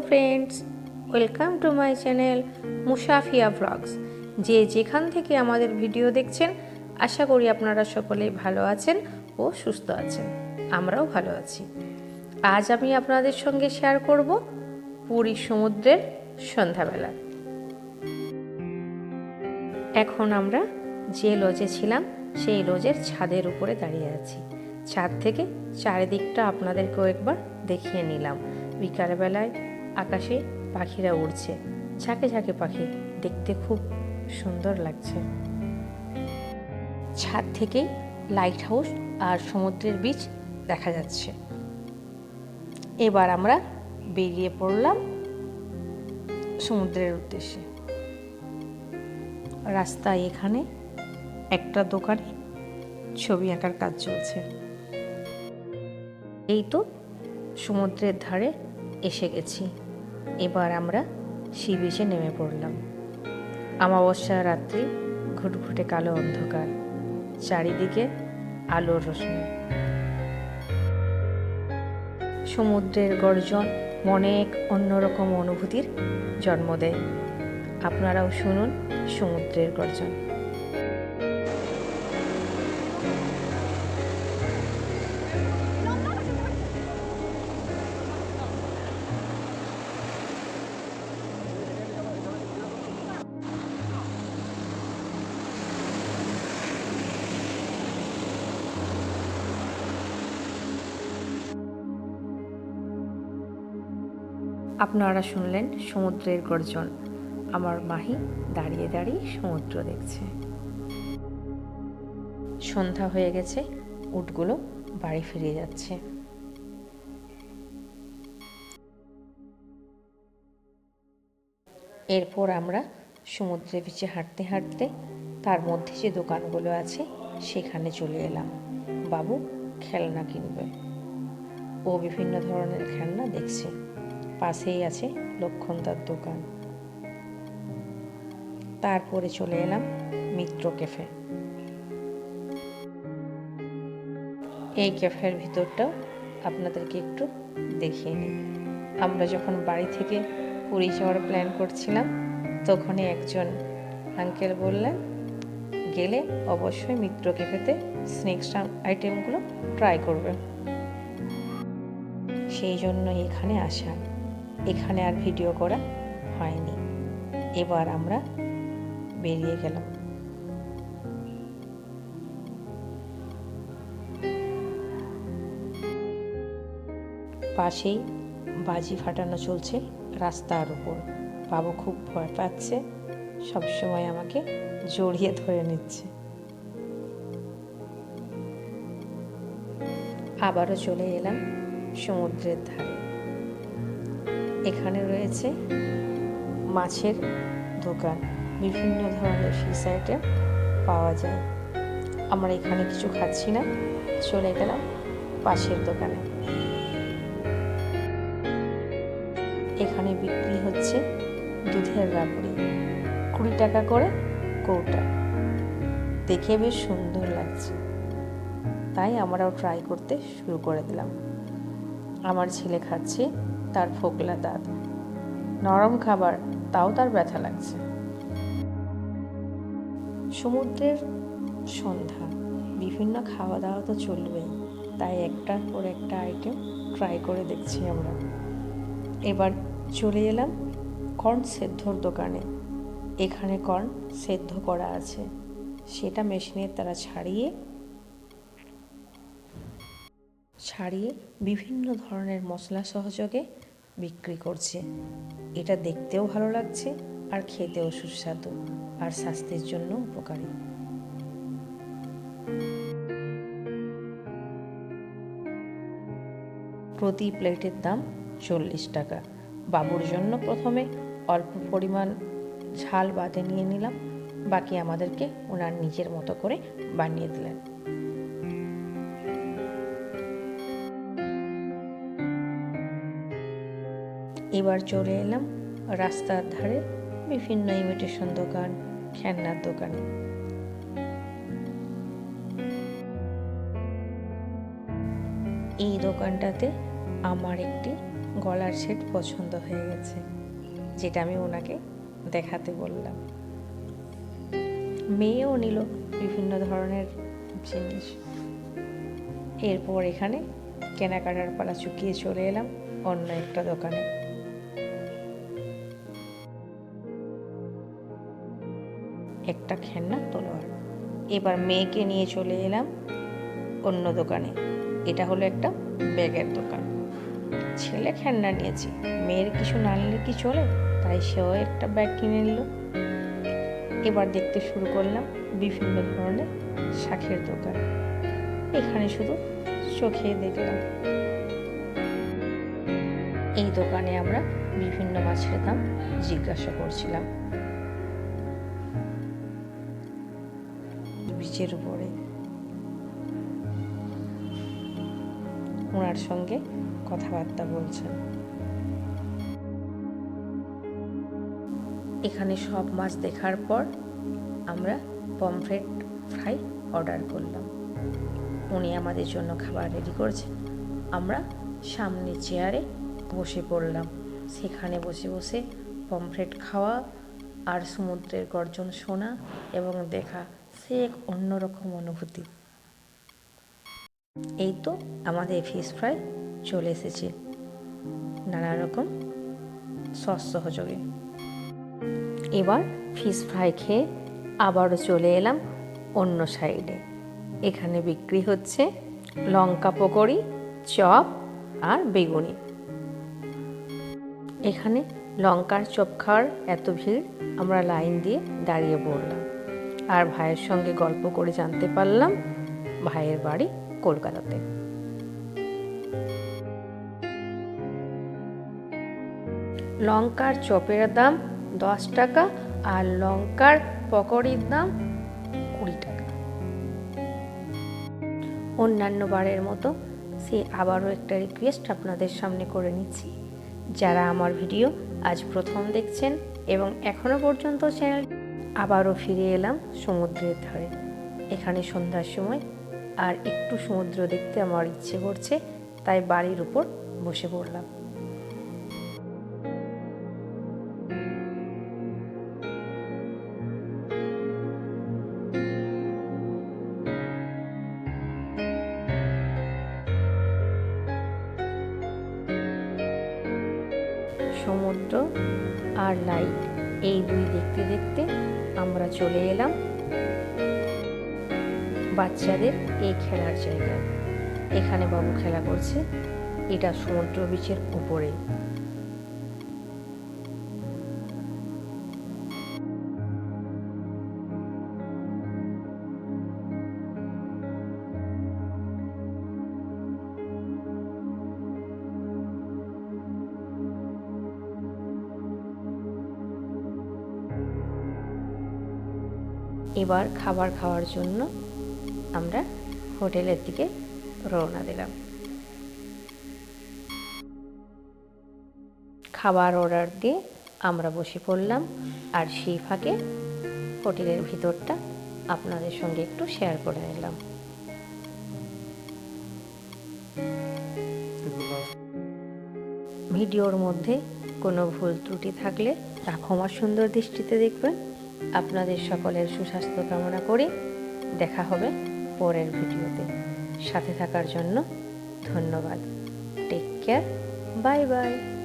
Friends welcome to my channel Musafia vlogs যে যেখান থেকে আমাদের ভিডিও দেখছেন, আশা করি আপনারা সকলেই ভালো আছেন ও সুস্থ আছেন। আমরাও ভালো আছি। আজ আমি আপনাদের সঙ্গে শেয়ার করব পুরী সমুদ্রের সন্ধ্যাবেলা। এখন আমরা যে লজে ছিলাম, সেই লজের ছাদের উপরে দাঁড়িয়ে আছি। ছাদ থেকে চারিদিকটা আপনাদেরকেও একবার দেখিয়ে নিলাম। বিকালবেলায় আকাশে পাখিরা উড়ছে। ঝাঁকে ঝাঁকে পাখি দেখতে খুব সুন্দর লাগছে। ছাদ থেকেই লাইট হাউস আর সমুদ্রের বীচ দেখা যাচ্ছে। এবার আমরা বেরিয়ে পড়লাম সমুদ্রের উদ্দেশ্যে। রাস্তায় এখানে একটা দোকানে ছবি আঁকার কাজ চলছে। এই তো সমুদ্রের ধারে এসে গেছি। এবার আমরা সি বিচে নেমে পড়লাম। অমাবস্যা রাত্রি, ঘুটঘুটে কালো অন্ধকার, চারিদিকে আলোর রোশনি সমুদ্রের গর্জন মনে এক অন্যরকম অনুভূতির জন্ম দেয়। আপনারাও শুনুন সমুদ্রের গর্জন। আপনারা শুনলেন সমুদ্রের গর্জন। আমার মাহি দাঁড়িয়ে দাঁড়িয়ে সমুদ্র দেখছে। সন্ধ্যা হয়ে গেছে, উটগুলো বাড়ি ফিরে যাচ্ছে। এরপর আমরা সমুদ্রের বিচে হাঁটতে হাঁটতে তার মধ্যে যে দোকানগুলো আছে, সেখানে চলে এলাম। বাবু খেলনা কিনবে। ও বিভিন্ন ধরনের খেলনা দেখছে। পাশেই আছে লক্ষণদার দোকান। তারপরে চলে এলাম মিত্র ক্যাফে। এই ক্যাফের ভিতরটাও আপনাদেরকে একটু দেখিয়ে নিই। আমরা যখন বাড়ি থেকে পুরী যাওয়ার প্ল্যান করছিলাম, তখনই একজন আঙ্কেল বললেন, গেলে অবশ্যই মিত্র ক্যাফেতে স্ন্যাক্স আইটেমগুলো ট্রাই করবে সেই জন্য এখানে আসা। এখানে আর ভিডিও করা হয়নি। এবার আমরা বেরিয়ে গেলাম। পাশেই বাজি ফাটানো চলছে রাস্তার উপর। বাবু খুব ভয় পাচ্ছে, সবসময় আমাকে জড়িয়ে ধরে নিচ্ছে। আবারও চলে এলাম সমুদ্রের ধারে। এখানে রয়েছে মাছের দোকান। বিভিন্ন ধরনের ফিস আইটেম পাওয়া যায়। আমরা এখানে কিছু খাচ্ছি না। চলে গেলাম পাশের দোকানে। এখানে বিক্রি হচ্ছে দুধের রাবড়ি কুড়ি টাকা করে কৌটা। দেখে বেশ সুন্দর লাগছে। তাই আমরাও ট্রাই করতে শুরু করে দিলাম। আমার ছেলে খাচ্ছে তার ফোকলা দাঁত। নরম খাবার, তাও তার ব্যথা লাগছে। সমুদ্রের সন্ধ্যা। বিভিন্ন খাওয়া দাওয়া তো চলবেই, তাই একটার পর একটা আইটেম ট্রাই করে দেখছি আমরা। এবার চলে এলাম কর্ন সেদ্ধর দোকানে। এখানে কর্ন সেদ্ধ করা আছে। সেটা মেশিনের তারা ছাড়িয়ে ছাড়িয়ে বিভিন্ন ধরনের মশলা সহযোগে বিক্রি করছে। এটা দেখতেও ভালো লাগছে আর খেতেও সুস্বাদু আর স্বাস্থ্যের জন্য উপকারী। প্রতি প্লেটের দাম চল্লিশ টাকা। বাবুর জন্য প্রথমে অল্প পরিমাণ ঝাল বাদে নিয়ে নিলাম। বাকি আমাদেরকে ওনার নিজের মতো করে বানিয়ে দিলেন। এবার চলে এলাম রাস্তার ধারে বিভিন্ন ইমিটেশন দোকান, খেলনার দোকানে। এই দোকানটাতে আমার একটি গলার সেট পছন্দ হয়ে গেছে, যেটা আমি ওনাকে দেখাতে বললাম। মেয়েও নিল বিভিন্ন ধরনের জিনিস। এরপর এখানে কেনাকাটার পালা চুকিয়ে চলে এলাম অন্য একটা দোকানে। একটা খেলনা তলোয়ার। এবার মেয়েকে নিয়ে চলে এলাম অন্য দোকানে। এটা হলো একটা ব্যাগের দোকান। ছেলে খেলনা নিয়েছি। মেয়ের কিছু না নিলে কি চলে? তাই সেও একটা ব্যাগ কিনে নিল। এবার দেখতে শুরু করলাম বিভিন্ন ধরনের শাখের দোকান। এখানে শুধু চোখে দেখলাম। এই দোকানে আমরা বিভিন্ন মাছের দাম জিজ্ঞাসা করছিলাম। বীজের উপরে। ওনার সঙ্গে কথাবার্তা বলছেন। এখানে সব মাছ দেখার পর আমরা পমফ্রেট ফ্রাই অর্ডার করলাম। উনি আমাদের জন্য খাবার রেডি করেছেন। আমরা সামনে চেয়ারে বসে পড়লাম। সেখানে বসে বসে পমফ্রেট খাওয়া আর সমুদ্রের গর্জন শোনা এবং দেখা সে এক অন্যরকম অনুভূতি। এই তো আমাদের ফিশ ফ্রাই চলে এসেছে। নানা রকম সস সহযোগে। এবার ফিশ ফ্রাই খেয়ে আবারও চলে এলাম অন্য সাইডে এখানে বিক্রি হচ্ছে লঙ্কা পকোড়ি, চপ আর বেগুনি। এখানে লঙ্কার চপ খাওয়ার এত ভিড় আমরা লাইন দিয়ে দাঁড়িয়ে পড়লাম আর ভাইয়ের সঙ্গে গল্প করে জানতে পারলাম ভাইয়ের বাড়ি কলকাতাতে। লঙ্কার চপের দাম দশ টাকা আর লঙ্কার পকোড়ির দাম কুড়ি টাকা। অন্যান্য বারের মতো সে আবারও একটা রিকোয়েস্ট আপনাদের সামনে করে নিচ্ছি। যারা আমার ভিডিও আজ প্রথম দেখছেন এবং এখনও পর্যন্ত চ্যানেল আবারও ফিরে এলাম সমুদ্রের ধারে। এখানে সন্ধ্যার সময়, আর একটু সমুদ্র দেখতে আমার ইচ্ছে করছে, তাই বাড়ির উপর বসে পড়লাম। সমুদ্র আর লাইট এই দুই দেখতে দেখতে আমরা চলে এলাম বাচ্চাদের এই খেলার জায়গায়। এখানে বাবু খেলা করছে। এটা সমুদ্র বিচের উপরে। এবার খাবার খাওয়ার জন্য আমরা হোটেলের দিকে রওনা দিলাম। খাবার অর্ডার দিয়ে আমরা বসে পড়লাম আর সেই ফাঁকে হোটেলের ভিতরটা আপনাদের সঙ্গে একটু শেয়ার করে নিলাম। ভিডিওর মধ্যে কোনো ভুল ত্রুটি থাকলে তা ক্ষমা সুন্দর দৃষ্টিতে দেখবেন। আপনাদের সকলের সুস্বাস্থ্য কামনা করি। দেখা হবে পরের ভিডিওতে। সাথে থাকার জন্য ধন্যবাদ। Take care bye bye